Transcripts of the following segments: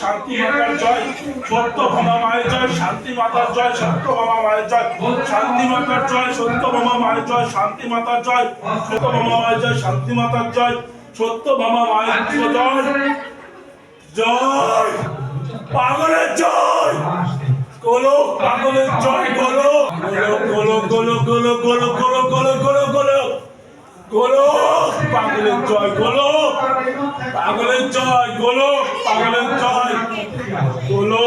শান্তি মাতা জয় শান্তি মাতার জয়, সত্য ভামা মায়ের জয় জয় জয় পাগলের জয়। গোলো পাগলের জয়। গোলো পাগলের জয় গোলো পাগলের জয় গোলো পাগলের জয় গোলো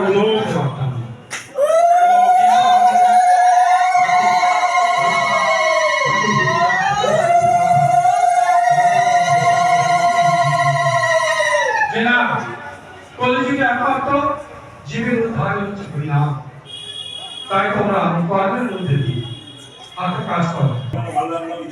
গোলো জীবের হচ্ছে তাই তোমরা কর্মের করো।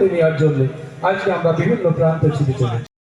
নেওয়ার জন্য। আজকে আমরা বিভিন্ন প্রান্তে ছুটে চলেছি।